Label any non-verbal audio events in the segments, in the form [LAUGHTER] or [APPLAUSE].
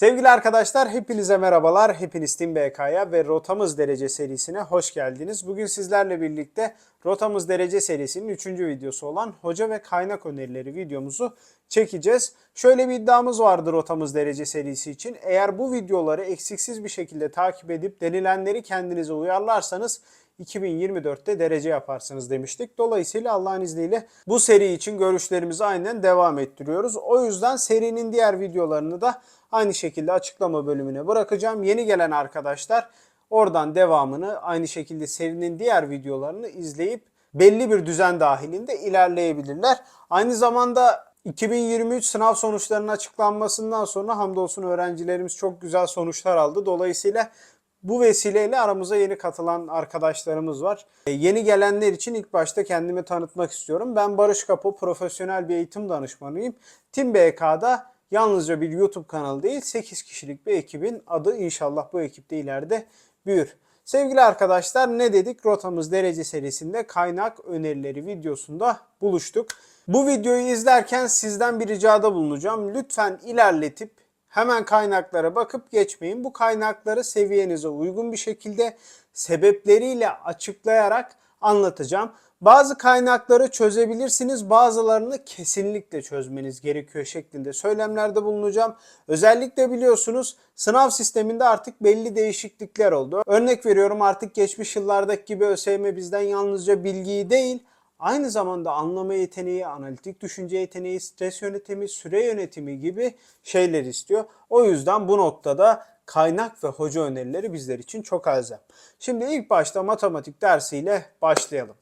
Sevgili arkadaşlar hepinize merhabalar. Hepiniz Team BK'ya ve Rotamız Derece serisine hoş geldiniz. Bugün sizlerle birlikte Rotamız Derece serisinin 3. videosu olan hoca ve kaynak önerileri videomuzu çekeceğiz. Şöyle bir iddiamız vardı Rotamız Derece serisi için. Eğer bu videoları eksiksiz bir şekilde takip edip denilenleri kendinize uyarlarsanız 2024'te derece yaparsınız demiştik. Dolayısıyla Allah'ın izniyle bu seri için görüşlerimizi aynen devam ettiriyoruz. O yüzden serinin diğer videolarını da aynı şekilde açıklama bölümüne bırakacağım. Yeni gelen arkadaşlar oradan devamını aynı şekilde serinin diğer videolarını izleyip belli bir düzen dahilinde ilerleyebilirler. Aynı zamanda 2023 sınav sonuçlarının açıklanmasından sonra hamdolsun öğrencilerimiz çok güzel sonuçlar aldı. Dolayısıyla bu vesileyle aramıza yeni katılan arkadaşlarımız var. E, Yeni gelenler için ilk başta kendimi tanıtmak istiyorum. Ben Barış Kapı, profesyonel bir eğitim danışmanıyım. Tim BK'da yalnızca bir YouTube kanalı değil, 8 kişilik bir ekibin adı inşallah bu ekipte ileride büyür. Sevgili arkadaşlar ne dedik? Rotamız derece serisinde kaynak önerileri videosunda buluştuk. Bu videoyu izlerken sizden bir ricada bulunacağım. Lütfen ilerletip Hemen kaynaklara bakıp geçmeyin. Bu kaynakları seviyenize uygun bir şekilde sebepleriyle açıklayarak anlatacağım. Bazı kaynakları çözebilirsiniz, bazılarını kesinlikle çözmeniz gerekiyor şeklinde söylemlerde bulunacağım. Özellikle biliyorsunuz sınav sisteminde artık belli değişiklikler oldu. Örnek veriyorum artık geçmiş yıllardaki gibi ÖSYM bizden yalnızca bilgiyi değil, aynı zamanda anlama yeteneği, analitik düşünce yeteneği, stres yönetimi, süre yönetimi gibi şeyler istiyor. O yüzden bu noktada kaynak ve hoca önerileri bizler için çok elzem. Şimdi ilk başta matematik dersiyle başlayalım.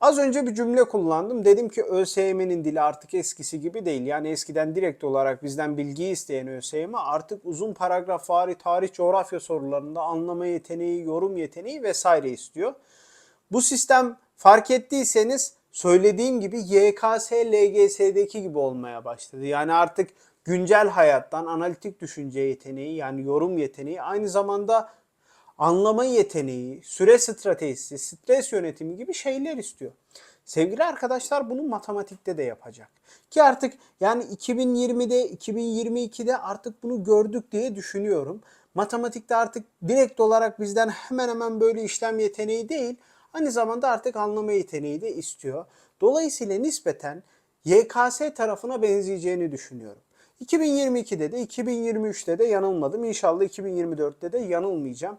Az önce bir cümle kullandım. Dedim ki ÖSYM'nin dili artık eskisi gibi değil. Yani eskiden direkt olarak bizden bilgiyi isteyen ÖSYM artık uzun paragraf vari tarih coğrafya sorularında anlama yeteneği, yorum yeteneği vesaire istiyor. Bu sistem fark ettiyseniz söylediğim gibi YKS, LGS'deki gibi olmaya başladı. Yani artık güncel hayattan analitik düşünce yeteneği yani yorum yeteneği aynı zamanda anlama yeteneği, süre stratejisi, stres yönetimi gibi şeyler istiyor. Sevgili arkadaşlar bunu matematikte de yapacak. Ki artık yani 2020'de, 2022'de artık bunu gördük diye düşünüyorum. Matematikte artık direkt olarak bizden hemen hemen böyle işlem yeteneği değil, aynı zamanda artık anlama yeteneği de istiyor. Dolayısıyla nispeten YKS tarafına benzeyeceğini düşünüyorum. 2022'de de 2023'te de yanılmadım. İnşallah 2024'te de yanılmayacağım.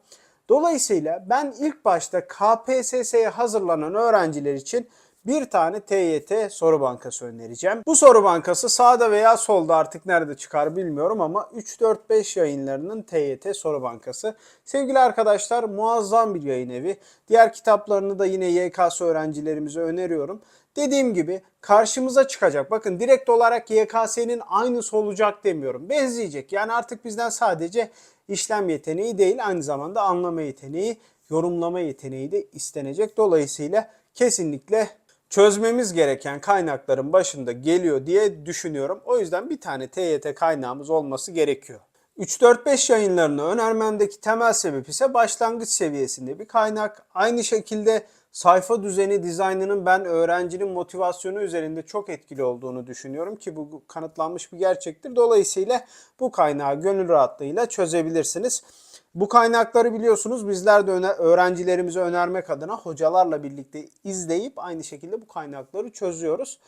Dolayısıyla ben ilk başta KPSS'ye hazırlanan öğrenciler için bir tane TYT soru bankası önereceğim. Bu soru bankası sağda veya solda artık nerede çıkar bilmiyorum ama 3-4-5 yayınlarının TYT soru bankası. Sevgili arkadaşlar muazzam bir yayın evi. Diğer kitaplarını da yine YKS öğrencilerimize öneriyorum. Dediğim gibi karşımıza çıkacak. Bakın direkt olarak YKS'nin aynısı olacak demiyorum. Benzeyecek. Yani artık bizden sadece işlem yeteneği değil aynı zamanda anlama yeteneği, yorumlama yeteneği de istenecek. Dolayısıyla kesinlikle çözmemiz gereken kaynakların başında geliyor diye düşünüyorum. O yüzden bir tane TYT kaynağımız olması gerekiyor. 3-4-5 yayınlarını önermemdeki temel sebep ise başlangıç seviyesinde bir kaynak. Aynı şekilde sayfa düzeni dizaynının ben öğrencinin motivasyonu üzerinde çok etkili olduğunu düşünüyorum ki bu kanıtlanmış bir gerçektir. Dolayısıyla bu kaynağı gönül rahatlığıyla çözebilirsiniz. Bu kaynakları biliyorsunuz bizler de öğrencilerimize önermek adına hocalarla birlikte izleyip aynı şekilde bu kaynakları çözüyoruz.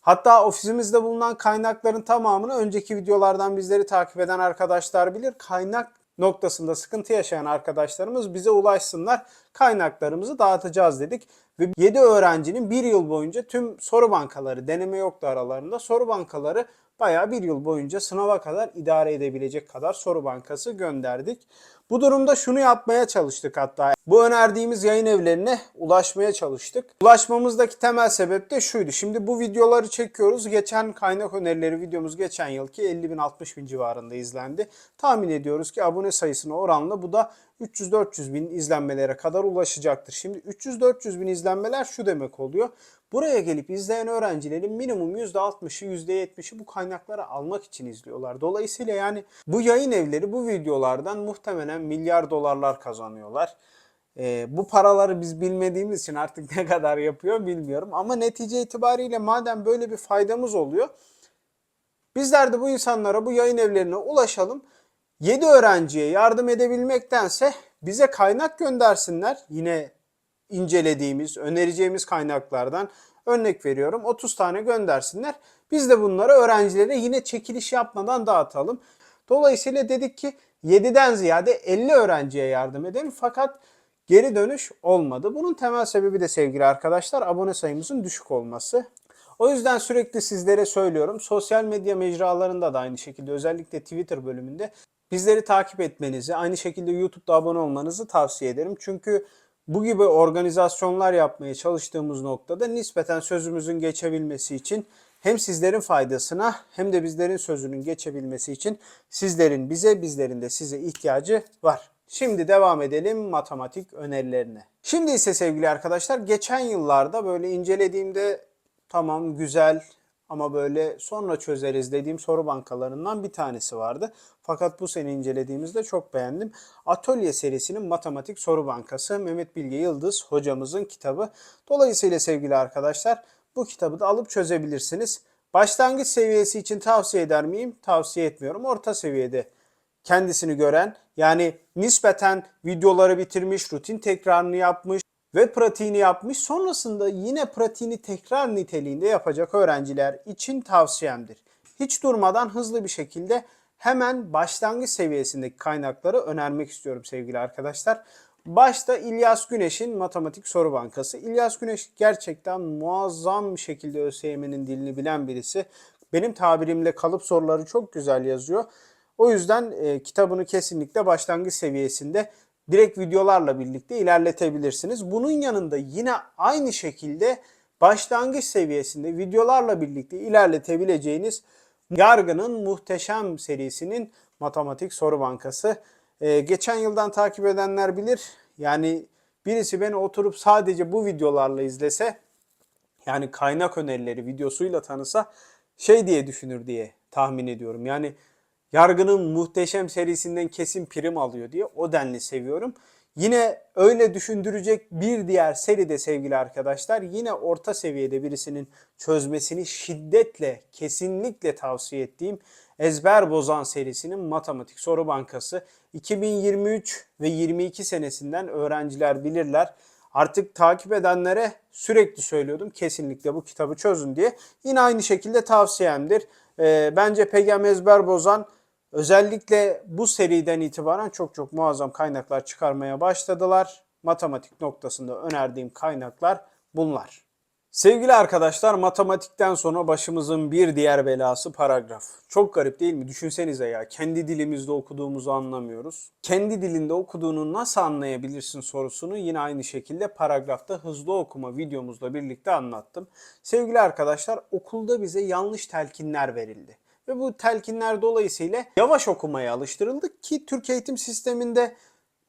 Hatta ofisimizde bulunan kaynakların tamamını önceki videolardan bizleri takip eden arkadaşlar bilir. Kaynak noktasında sıkıntı yaşayan arkadaşlarımız bize ulaşsınlar. Kaynaklarımızı dağıtacağız dedik. Ve 7 öğrencinin bir yıl boyunca tüm soru bankaları, deneme yoktu aralarında soru bankaları bayağı bir yıl boyunca sınava kadar idare edebilecek kadar soru bankası gönderdik. Bu durumda şunu yapmaya çalıştık hatta. Bu önerdiğimiz yayın evlerine ulaşmaya çalıştık. Ulaşmamızdaki temel sebep de şuydu. Şimdi bu videoları çekiyoruz. Geçen kaynak önerileri videomuz geçen yılki 50 bin 60 bin civarında izlendi. Tahmin ediyoruz ki abone sayısına oranla bu da 300-400 bin izlenmelere kadar ulaşacaktır. Şimdi 300-400 bin izlenmeler şu demek oluyor. Buraya gelip izleyen öğrencilerin minimum %60'ı %70'i bu kaynakları almak için izliyorlar. Dolayısıyla yani bu yayın evleri bu videolardan muhtemelen milyar dolarlar kazanıyorlar. Ee, bu paraları biz bilmediğimiz için artık [LAUGHS] ne kadar yapıyor bilmiyorum. Ama netice itibariyle madem böyle bir faydamız oluyor Bizler de bu insanlara bu yayın evlerine ulaşalım. 7 öğrenciye yardım edebilmektense bize kaynak göndersinler. Yine incelediğimiz, önereceğimiz kaynaklardan örnek veriyorum 30 tane göndersinler. Biz de bunları öğrencilere yine çekiliş yapmadan dağıtalım. Dolayısıyla dedik ki 7'den ziyade 50 öğrenciye yardım edelim fakat geri dönüş olmadı. Bunun temel sebebi de sevgili arkadaşlar abone sayımızın düşük olması. O yüzden sürekli sizlere söylüyorum. Sosyal medya mecralarında da aynı şekilde özellikle Twitter bölümünde bizleri takip etmenizi, aynı şekilde YouTube'da abone olmanızı tavsiye ederim. Çünkü bu gibi organizasyonlar yapmaya çalıştığımız noktada nispeten sözümüzün geçebilmesi için hem sizlerin faydasına hem de bizlerin sözünün geçebilmesi için sizlerin bize, bizlerin de size ihtiyacı var. Şimdi devam edelim matematik önerilerine. Şimdi ise sevgili arkadaşlar geçen yıllarda böyle incelediğimde tamam güzel ama böyle sonra çözeriz dediğim soru bankalarından bir tanesi vardı. Fakat bu sene incelediğimizde çok beğendim. Atölye serisinin matematik soru bankası Mehmet Bilge Yıldız hocamızın kitabı. Dolayısıyla sevgili arkadaşlar bu kitabı da alıp çözebilirsiniz. Başlangıç seviyesi için tavsiye eder miyim? Tavsiye etmiyorum. Orta seviyede kendisini gören yani nispeten videoları bitirmiş, rutin tekrarını yapmış ve pratiğini yapmış. Sonrasında yine pratiğini tekrar niteliğinde yapacak öğrenciler için tavsiyemdir. Hiç durmadan hızlı bir şekilde hemen başlangıç seviyesindeki kaynakları önermek istiyorum sevgili arkadaşlar. Başta İlyas Güneş'in Matematik Soru Bankası. İlyas Güneş gerçekten muazzam bir şekilde ÖSYM'nin dilini bilen birisi. Benim tabirimle kalıp soruları çok güzel yazıyor. O yüzden e, kitabını kesinlikle başlangıç seviyesinde direkt videolarla birlikte ilerletebilirsiniz. Bunun yanında yine aynı şekilde başlangıç seviyesinde videolarla birlikte ilerletebileceğiniz Yargı'nın Muhteşem serisinin matematik soru bankası. Ee, geçen yıldan takip edenler bilir. Yani birisi beni oturup sadece bu videolarla izlese yani kaynak önerileri videosuyla tanısa şey diye düşünür diye tahmin ediyorum. Yani Yargı'nın muhteşem serisinden kesin prim alıyor diye o denli seviyorum. Yine öyle düşündürecek bir diğer seri de sevgili arkadaşlar yine orta seviyede birisinin çözmesini şiddetle kesinlikle tavsiye ettiğim Ezber Bozan serisinin matematik soru bankası 2023 ve 22 senesinden öğrenciler bilirler. Artık takip edenlere sürekli söylüyordum kesinlikle bu kitabı çözün diye. Yine aynı şekilde tavsiyemdir. Ee, bence Pegam Ezber Bozan Özellikle bu seriden itibaren çok çok muazzam kaynaklar çıkarmaya başladılar. Matematik noktasında önerdiğim kaynaklar bunlar. Sevgili arkadaşlar matematikten sonra başımızın bir diğer belası paragraf. Çok garip değil mi? Düşünsenize ya kendi dilimizde okuduğumuzu anlamıyoruz. Kendi dilinde okuduğunu nasıl anlayabilirsin sorusunu yine aynı şekilde paragrafta hızlı okuma videomuzla birlikte anlattım. Sevgili arkadaşlar okulda bize yanlış telkinler verildi. Ve bu telkinler dolayısıyla yavaş okumaya alıştırıldık ki Türk eğitim sisteminde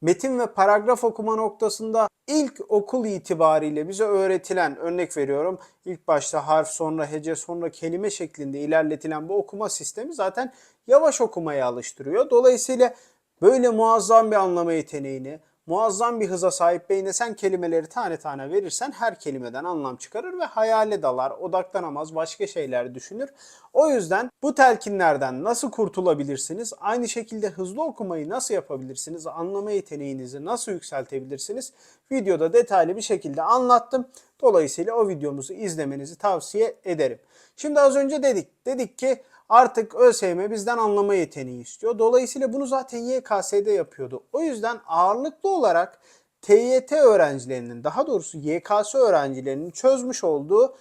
metin ve paragraf okuma noktasında ilk okul itibariyle bize öğretilen örnek veriyorum ilk başta harf sonra hece sonra kelime şeklinde ilerletilen bu okuma sistemi zaten yavaş okumaya alıştırıyor. Dolayısıyla böyle muazzam bir anlama yeteneğini, muazzam bir hıza sahip beyne sen kelimeleri tane tane verirsen her kelimeden anlam çıkarır ve hayale dalar, odaklanamaz, başka şeyler düşünür. O yüzden bu telkinlerden nasıl kurtulabilirsiniz? Aynı şekilde hızlı okumayı nasıl yapabilirsiniz? Anlama yeteneğinizi nasıl yükseltebilirsiniz? Videoda detaylı bir şekilde anlattım. Dolayısıyla o videomuzu izlemenizi tavsiye ederim. Şimdi az önce dedik. Dedik ki Artık ÖSYM bizden anlama yeteneği istiyor. Dolayısıyla bunu zaten YKS'de yapıyordu. O yüzden ağırlıklı olarak TYT öğrencilerinin daha doğrusu YKS öğrencilerinin çözmüş olduğu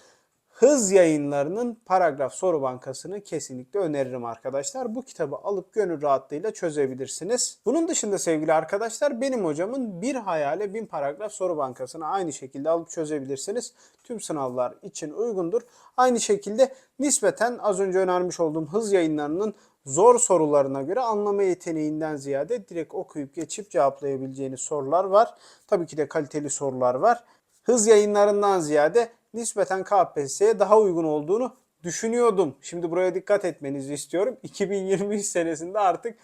hız yayınlarının paragraf soru bankasını kesinlikle öneririm arkadaşlar. Bu kitabı alıp gönül rahatlığıyla çözebilirsiniz. Bunun dışında sevgili arkadaşlar benim hocamın bir hayale bin paragraf soru bankasını aynı şekilde alıp çözebilirsiniz. Tüm sınavlar için uygundur. Aynı şekilde nispeten az önce önermiş olduğum hız yayınlarının zor sorularına göre anlama yeteneğinden ziyade direkt okuyup geçip cevaplayabileceğiniz sorular var. Tabii ki de kaliteli sorular var. Hız yayınlarından ziyade nispeten KPSS'ye daha uygun olduğunu düşünüyordum. Şimdi buraya dikkat etmenizi istiyorum. [LAUGHS] 2023 senesinde artık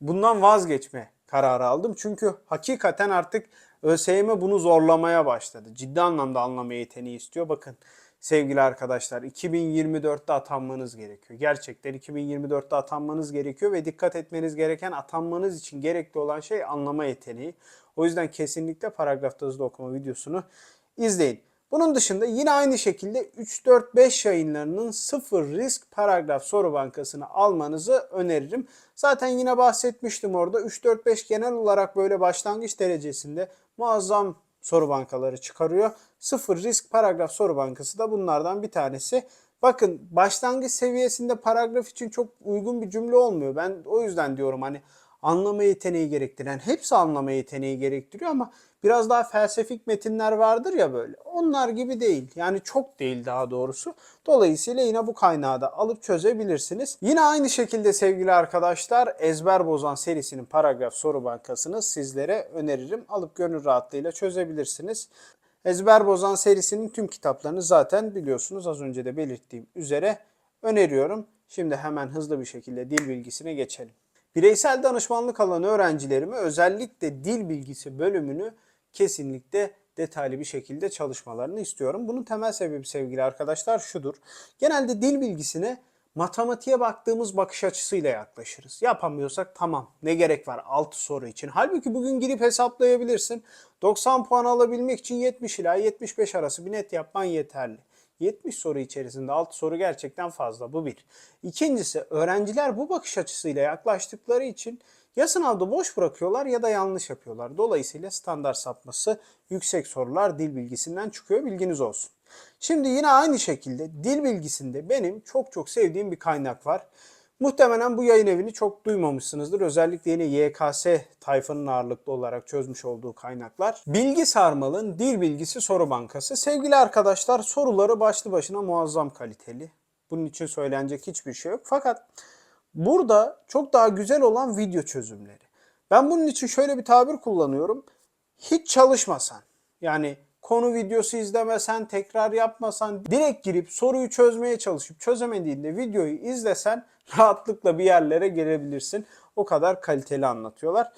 bundan vazgeçme kararı aldım. Çünkü hakikaten artık ÖSYM bunu zorlamaya başladı. Ciddi anlamda anlama yeteneği istiyor. Bakın sevgili arkadaşlar. 2024'te atanmanız gerekiyor. Gerçekten 2024'te atanmanız gerekiyor ve dikkat etmeniz gereken atanmanız için gerekli olan şey anlama yeteneği. O yüzden kesinlikle paragrafta hızlı okuma videosunu izleyin. Bunun dışında yine aynı şekilde 3-4-5 yayınlarının sıfır risk paragraf soru bankasını almanızı öneririm. Zaten yine bahsetmiştim orada 3-4-5 genel olarak böyle başlangıç derecesinde muazzam soru bankaları çıkarıyor. Sıfır risk paragraf soru bankası da bunlardan bir tanesi. Bakın başlangıç seviyesinde paragraf için çok uygun bir cümle olmuyor. Ben o yüzden diyorum hani anlama yeteneği gerektiren, hepsi anlama yeteneği gerektiriyor ama biraz daha felsefik metinler vardır ya böyle. Onlar gibi değil. Yani çok değil daha doğrusu. Dolayısıyla yine bu kaynağı da alıp çözebilirsiniz. Yine aynı şekilde sevgili arkadaşlar Ezber Bozan serisinin paragraf soru bankasını sizlere öneririm. Alıp gönül rahatlığıyla çözebilirsiniz. Ezber Bozan serisinin tüm kitaplarını zaten biliyorsunuz az önce de belirttiğim üzere öneriyorum. Şimdi hemen hızlı bir şekilde dil bilgisine geçelim. Bireysel danışmanlık alan öğrencilerime özellikle dil bilgisi bölümünü kesinlikle detaylı bir şekilde çalışmalarını istiyorum. Bunun temel sebebi sevgili arkadaşlar şudur. Genelde dil bilgisine matematiğe baktığımız bakış açısıyla yaklaşırız. Yapamıyorsak tamam ne gerek var 6 soru için. Halbuki bugün girip hesaplayabilirsin. 90 puan alabilmek için 70 ila 75 arası bir net yapman yeterli. 70 soru içerisinde 6 soru gerçekten fazla. Bu bir. İkincisi öğrenciler bu bakış açısıyla yaklaştıkları için ya sınavda boş bırakıyorlar ya da yanlış yapıyorlar. Dolayısıyla standart sapması yüksek sorular dil bilgisinden çıkıyor. Bilginiz olsun. Şimdi yine aynı şekilde dil bilgisinde benim çok çok sevdiğim bir kaynak var. Muhtemelen bu yayın evini çok duymamışsınızdır. Özellikle yine YKS tayfanın ağırlıklı olarak çözmüş olduğu kaynaklar. Bilgi Sarmal'ın Dil Bilgisi Soru Bankası. Sevgili arkadaşlar soruları başlı başına muazzam kaliteli. Bunun için söylenecek hiçbir şey yok. Fakat burada çok daha güzel olan video çözümleri. Ben bunun için şöyle bir tabir kullanıyorum. Hiç çalışmasan yani konu videosu izlemesen, tekrar yapmasan, direkt girip soruyu çözmeye çalışıp çözemediğinde videoyu izlesen rahatlıkla bir yerlere gelebilirsin. O kadar kaliteli anlatıyorlar.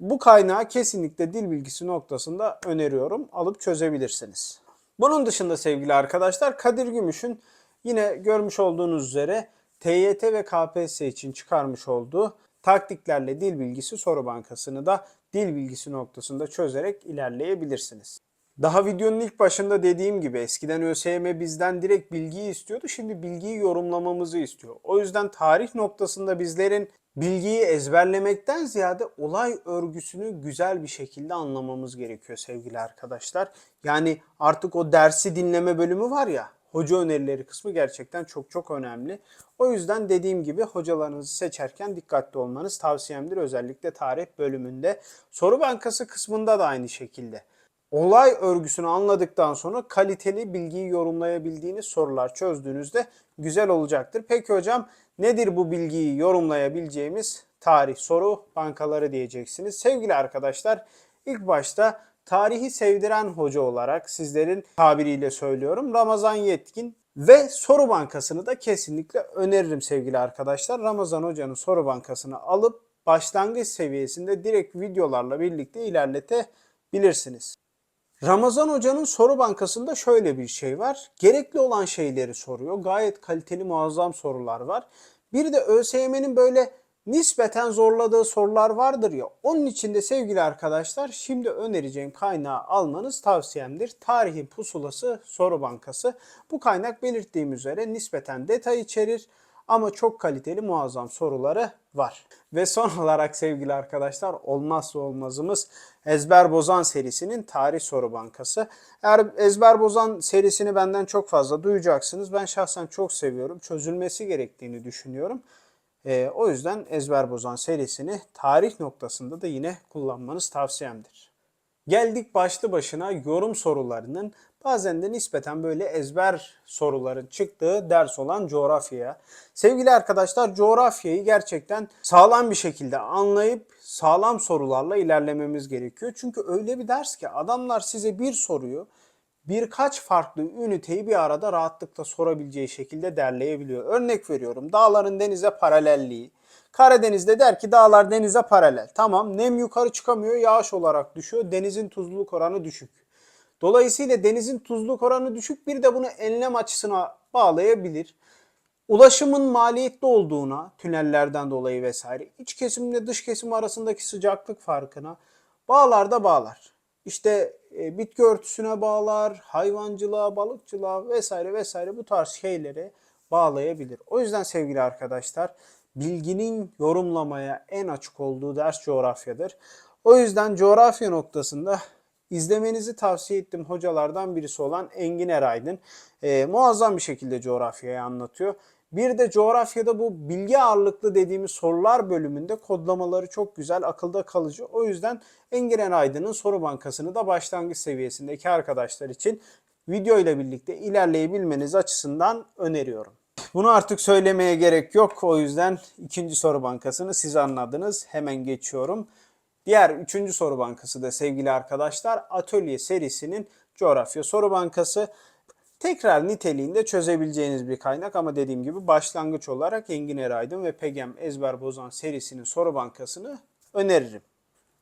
Bu kaynağı kesinlikle dil bilgisi noktasında öneriyorum. Alıp çözebilirsiniz. Bunun dışında sevgili arkadaşlar Kadir Gümüş'ün yine görmüş olduğunuz üzere TYT ve KPSS için çıkarmış olduğu taktiklerle dil bilgisi soru bankasını da dil bilgisi noktasında çözerek ilerleyebilirsiniz. Daha videonun ilk başında dediğim gibi eskiden ÖSYM bizden direkt bilgiyi istiyordu. Şimdi bilgiyi yorumlamamızı istiyor. O yüzden tarih noktasında bizlerin bilgiyi ezberlemekten ziyade olay örgüsünü güzel bir şekilde anlamamız gerekiyor sevgili arkadaşlar. Yani artık o dersi dinleme bölümü var ya hoca önerileri kısmı gerçekten çok çok önemli. O yüzden dediğim gibi hocalarınızı seçerken dikkatli olmanız tavsiyemdir. Özellikle tarih bölümünde. Soru bankası kısmında da aynı şekilde olay örgüsünü anladıktan sonra kaliteli bilgiyi yorumlayabildiğiniz sorular çözdüğünüzde güzel olacaktır. Peki hocam nedir bu bilgiyi yorumlayabileceğimiz tarih soru bankaları diyeceksiniz. Sevgili arkadaşlar ilk başta tarihi sevdiren hoca olarak sizlerin tabiriyle söylüyorum Ramazan Yetkin ve soru bankasını da kesinlikle öneririm sevgili arkadaşlar. Ramazan Hoca'nın soru bankasını alıp başlangıç seviyesinde direkt videolarla birlikte ilerletebilirsiniz. Ramazan Hoca'nın soru bankasında şöyle bir şey var. Gerekli olan şeyleri soruyor. Gayet kaliteli muazzam sorular var. Bir de ÖSYM'nin böyle nispeten zorladığı sorular vardır ya. Onun için de sevgili arkadaşlar şimdi önereceğim kaynağı almanız tavsiyemdir. Tarihi Pusulası Soru Bankası. Bu kaynak belirttiğim üzere nispeten detay içerir ama çok kaliteli muazzam soruları var. Ve son [LAUGHS] olarak sevgili arkadaşlar olmazsa olmazımız Ezber Bozan serisinin tarih soru bankası. Eğer Ezber Bozan serisini benden çok fazla duyacaksınız. Ben şahsen çok seviyorum. Çözülmesi gerektiğini düşünüyorum. Ee, o yüzden Ezber Bozan serisini tarih noktasında da yine kullanmanız tavsiyemdir. Geldik başlı başına yorum sorularının bazen de nispeten böyle ezber soruların çıktığı ders olan coğrafyaya. Sevgili arkadaşlar coğrafyayı gerçekten sağlam bir şekilde anlayıp sağlam sorularla ilerlememiz gerekiyor. Çünkü öyle bir ders ki adamlar size bir soruyu birkaç farklı üniteyi bir arada rahatlıkla sorabileceği şekilde derleyebiliyor. Örnek veriyorum dağların denize paralelliği. Karadeniz'de der ki dağlar denize paralel. Tamam nem yukarı çıkamıyor yağış olarak düşüyor. Denizin tuzluluk oranı düşük. Dolayısıyla denizin tuzluk oranı düşük bir de bunu enlem açısına bağlayabilir. Ulaşımın maliyetli olduğuna, tünellerden dolayı vesaire, iç kesimle dış kesim arasındaki sıcaklık farkına bağlar da bağlar. İşte e, bitki örtüsüne bağlar, hayvancılığa, balıkçılığa vesaire vesaire bu tarz şeylere bağlayabilir. O yüzden sevgili arkadaşlar bilginin yorumlamaya en açık olduğu ders coğrafyadır. O yüzden coğrafya noktasında izlemenizi tavsiye ettiğim hocalardan birisi olan Engin Eraydın. Ee, muazzam bir şekilde coğrafyayı anlatıyor. Bir de coğrafyada bu bilgi ağırlıklı dediğimiz sorular bölümünde kodlamaları çok güzel, akılda kalıcı. O yüzden Engin Eraydın'ın soru bankasını da başlangıç seviyesindeki arkadaşlar için video ile birlikte ilerleyebilmeniz açısından öneriyorum. Bunu artık söylemeye gerek yok. O yüzden ikinci soru bankasını siz anladınız. Hemen geçiyorum. Diğer üçüncü soru bankası da sevgili arkadaşlar Atölye serisinin coğrafya soru bankası. Tekrar niteliğinde çözebileceğiniz bir kaynak ama dediğim gibi başlangıç olarak Engin Eraydın ve Pegem Ezber Bozan serisinin soru bankasını öneririm.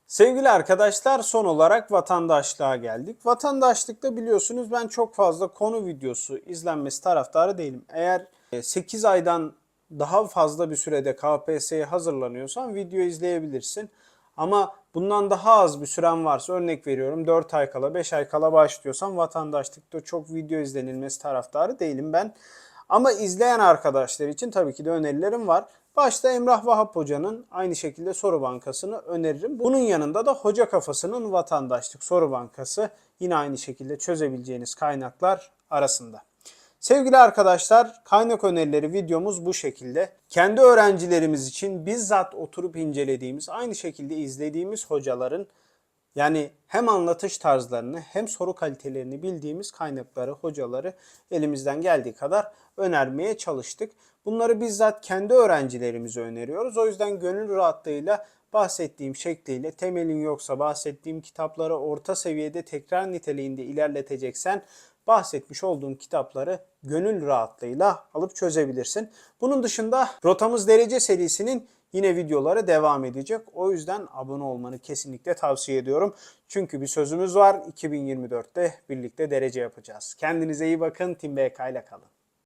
Sevgili arkadaşlar son olarak vatandaşlığa geldik. Vatandaşlıkta biliyorsunuz ben çok fazla konu videosu izlenmesi taraftarı değilim. Eğer 8 aydan daha fazla bir sürede KPSS'ye hazırlanıyorsan video izleyebilirsin. Ama bundan daha az bir süren varsa örnek veriyorum 4 ay kala 5 ay kala başlıyorsan vatandaşlıkta çok video izlenilmesi taraftarı değilim ben. Ama izleyen arkadaşlar için tabii ki de önerilerim var. Başta Emrah Vahap Hoca'nın aynı şekilde soru bankasını öneririm. Bunun yanında da Hoca Kafası'nın vatandaşlık soru bankası yine aynı şekilde çözebileceğiniz kaynaklar arasında. Sevgili arkadaşlar kaynak önerileri videomuz bu şekilde. Kendi öğrencilerimiz için bizzat oturup incelediğimiz, aynı şekilde izlediğimiz hocaların yani hem anlatış tarzlarını hem soru kalitelerini bildiğimiz kaynakları, hocaları elimizden geldiği kadar önermeye çalıştık. Bunları bizzat kendi öğrencilerimize öneriyoruz. O yüzden gönül rahatlığıyla bahsettiğim şekliyle temelin yoksa bahsettiğim kitapları orta seviyede tekrar niteliğinde ilerleteceksen bahsetmiş olduğum kitapları gönül rahatlığıyla alıp çözebilirsin. Bunun dışında Rotamız Derece serisinin yine videoları devam edecek. O yüzden abone olmanı kesinlikle tavsiye ediyorum. Çünkü bir sözümüz var. 2024'te birlikte derece yapacağız. Kendinize iyi bakın. Tim BK ile kalın.